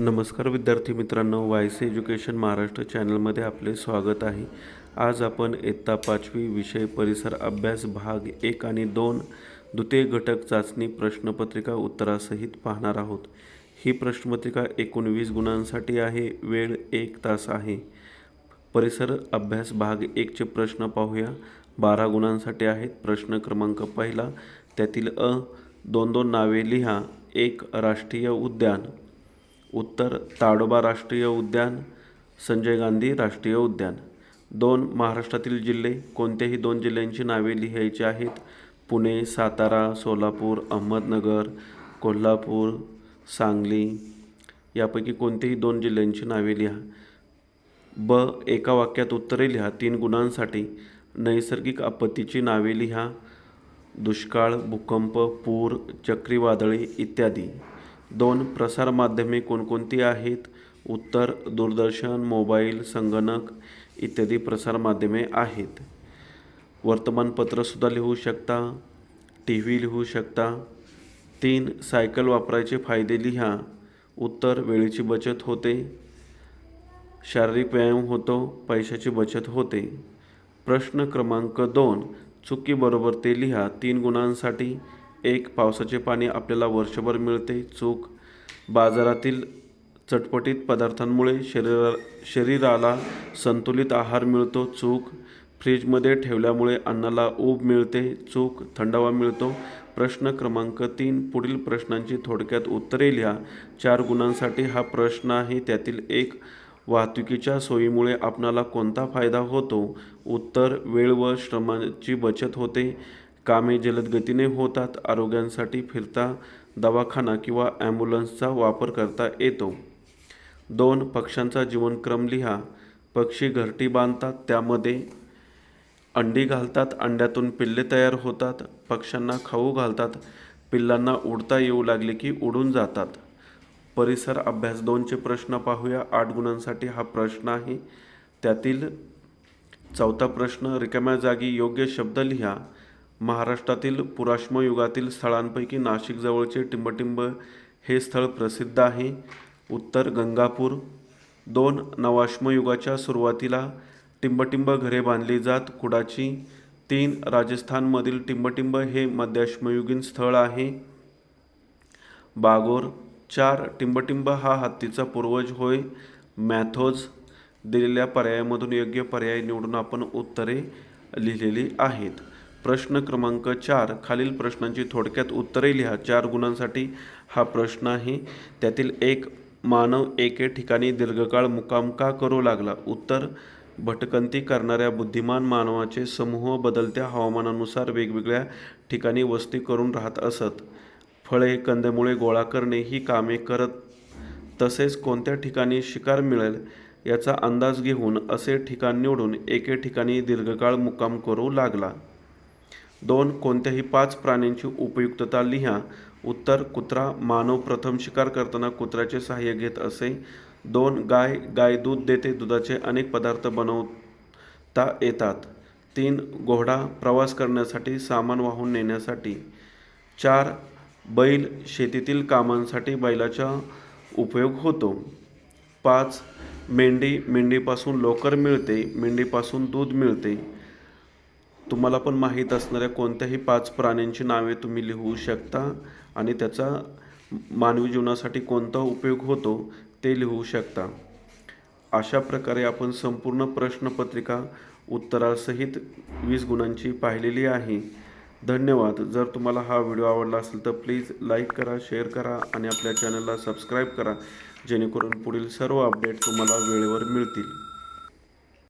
नमस्कार विद्यार्थी मित्रांनो वायस एज्युकेशन महाराष्ट्र चॅनलमध्ये आपले स्वागत आहे. आज आपण इयत्ता पाचवी विषय परिसर अभ्यास भाग एक आणि दोन द्वितीय घटक चाचणी प्रश्नपत्रिका उत्तरासहित पाहणार आहोत. ही प्रश्नपत्रिका एकोणवीस गुणांसाठी आहे वेळ एक तास आहे. परिसर अभ्यास भाग एकचे प्रश्न पाहूया. बारा गुणांसाठी आहेत प्रश्न क्रमांक पहिला. त्यातील अ दोन दोन नावे लिहा. एक राष्ट्रीय उद्यान. उत्तर ताडोबा राष्ट्रीय उद्यान संजय गांधी राष्ट्रीय उद्यान. दोन महाराष्ट्रातील जिल्हे कोणत्याही दोन जिल्ह्यांची नावे लिहायची आहेत? पुणे सातारा सोलापूर अहमदनगर कोल्हापूर सांगली यापैकी कोणतेही दोन जिल्ह्यांची नावे लिहा. ब एका वाक्यात उत्तरे लिहा. तीन गुणांसाठी नैसर्गिक आपत्तीची नावे लिहा. दुष्काळ भूकंप पूर चक्रीवादळे इत्यादी. दोन प्रसारमाध्यमे कोणकोणती आहेत? उत्तर दूरदर्शन मोबाईल संगणक इत्यादी प्रसारमाध्यमे आहेत. वर्तमानपत्रसुद्धा लिहू शकता टी व्ही लिहू शकता. तीन सायकल वापरायचे फायदे लिहा. उत्तर वेळेची बचत होते. शारीरिक व्यायाम होतो पैशाची बचत होते. प्रश्न क्रमांक दोन चुकीबरोबर ते लिहा. तीन गुणांसाठी एक पावसाचे पाणी आपल्याला वर्षभर मिळते. चूक. बाजारातील चटपटीत पदार्थांमुळे शरीरा शरीराला संतुलित आहार मिळतो. चूक. फ्रीजमध्ये ठेवल्यामुळे अन्नाला ऊब मिळते. चूक. थंडावा मिळतो. प्रश्न क्रमांक तीन पुढील प्रश्नांची थोडक्यात उत्तरे लिहा. चार गुणांसाठी हा प्रश्न आहे. त्यातील एक वाहतुकीच्या सोयीमुळे आपणाला कोणता फायदा होतो? उत्तर वेळ व श्रमाची बचत होते. कामे जलद गतीने होतात आरोग्यांसाठी फिरता दवाखाना किंवा ॲम्ब्युलन्सचा वापर करता येतो. दोन पक्ष्यांचा जीवनक्रम लिहा. पक्षी घरटी बांधतात त्यामध्ये अंडी घालतात अंड्यातून पिल्ले तयार होतात पक्ष्यांना खाऊ घालतात पिल्लांना उडता येऊ लागले की उडून जातात. परिसर अभ्यास दोनचे प्रश्न पाहूया. आठ गुणांसाठी हा प्रश्न आहे. त्यातील चौथा प्रश्न रिकाम्या जागी योग्य शब्द लिहा. महाराष्ट्रातील पुराश्म युगातील स्थळांपैकी नाशिकजवळचे टिंबटिंब हे स्थळ प्रसिद्ध आहे. उत्तर गंगापूर दोन नवाश्मयुगाच्या सुरुवातीला टिंबटिंब घरे बांधली जात कुडाची तीन राजस्थानमधील टिंबटिंब हे मध्याश्मयुगीन स्थळ आहे. बागोर चार टिंबटिंब हा हत्तीचा पूर्वज होय. मॅथोज दिलेल्या पर्यायामधून योग्य पर्याय निवडून आपण उत्तरे लिहिलेली आहेत. प्रश्न क्रमांक चार खालील प्रश्नांची थोडक्यात उत्तरे लिहा. चार गुणांसाठी हा प्रश्न आहे. त्यातील एक मानव एके ठिकाणी दीर्घकाळ मुकाम का करू लागला? उत्तर भटकंती करणाऱ्या बुद्धिमान मानवाचे समूह बदलत्या हवामानानुसार वेगवेगळ्या ठिकाणी वस्ती करून राहत असत. फळे कंदमुळे गोळा करणे ही कामे करत तसेच कोणत्या ठिकाणी शिकार मिळेल याचा अंदाज घेऊन असे ठिकाण निवडून एके ठिकाणी दीर्घकाळ मुक्काम करू लागला. दोन कोणत्याही पाच प्राण्यांची उपयुक्तता लिहा. उत्तर कुत्रा मानव प्रथम शिकार करताना कुत्र्याचे सहाय्य घेत असे. दोन गाय गाय दूध देते दुधाचे अनेक पदार्थ बनवता येतात. तीन घोडा प्रवास करण्यासाठी सामान वाहून नेण्यासाठी. चार बैल शेतीतील कामांसाठी बैलाचा उपयोग होतो. पाच मेंढी मेंढीपासून लोकर मिळते मेंढीपासून दूध मिळते. तुम्हाला पण माहीत असणाऱ्या कोणत्याही पाच प्राण्यांची नावे तुम्ही लिहू शकता आणि त्याचा मानवी जीवनासाठी कोणता उपयोग होतो ते लिहू शकता. अशा प्रकारे आपण संपूर्ण प्रश्नपत्रिका उत्तरासहित वीस गुणांची पाहिलेली आहे. धन्यवाद. जर तुम्हाला हा व्हिडिओ आवडला असेल तर प्लीज लाईक करा शेअर करा आणि आपल्या चॅनलला सबस्क्राईब करा जेणेकरून पुढील सर्व अपडेट तुम्हाला वेळेवर मिळतील.